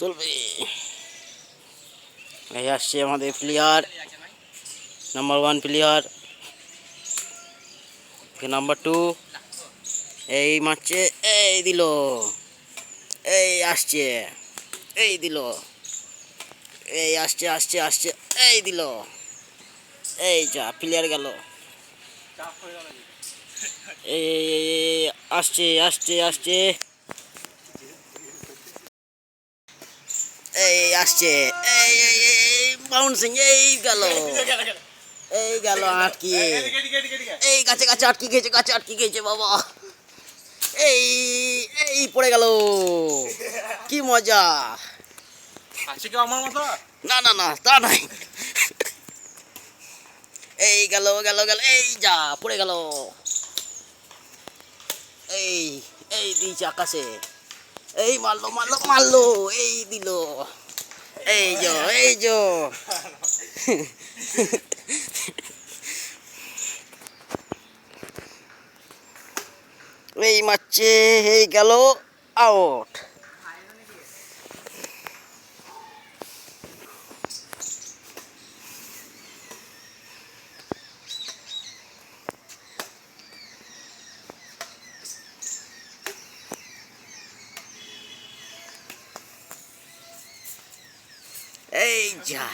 চলবে। এই আসছে আমাদের player number one player number two এই মারছে, এই দিল। এই আসছে, এই দিল। এই আসছে আসছে আসছে, এই দিল। এই যা প্লেয়ার গেল। এই, আসছে আসছে আসছে। এই আসছে। এই এই বাউন্সিং এই গেল। এই গেল আটকিয়ে এই গাছে গাছে আটকে গেছে গাছে আটকে গেছে বাবা। এই এই পড়ে গেল। কি মজা। আমার মতো না না না তা নাই এই গেল গেল গেল এই যা পড়ে গেল। এই এই দিয়েছে আকাশে। এই মারলো মারলো মারলো, এই দিল। এই যো এই যো। এই মারছে, এই গেল আউট えいじゃあ。